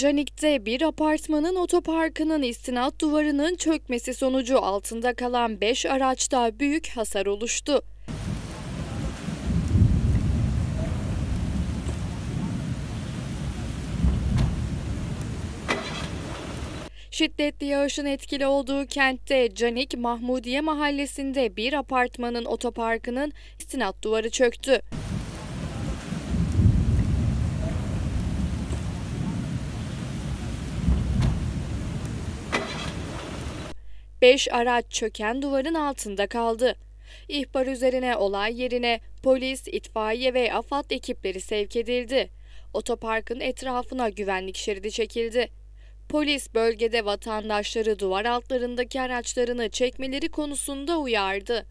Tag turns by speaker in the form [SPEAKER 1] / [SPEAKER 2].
[SPEAKER 1] Canik'te bir apartmanın otoparkının istinat duvarının çökmesi sonucu altında kalan 5 araçta büyük hasar oluştu. Şiddetli yağışın etkili olduğu kentte Canik Mahmudiye mahallesinde bir apartmanın otoparkının istinat duvarı çöktü. Beş araç çöken duvarın altında kaldı. İhbar üzerine olay yerine polis, itfaiye ve AFAD ekipleri sevk edildi. Otoparkın etrafına güvenlik şeridi çekildi. Polis bölgede vatandaşları duvar altlarındaki araçlarını çekmeleri konusunda uyardı.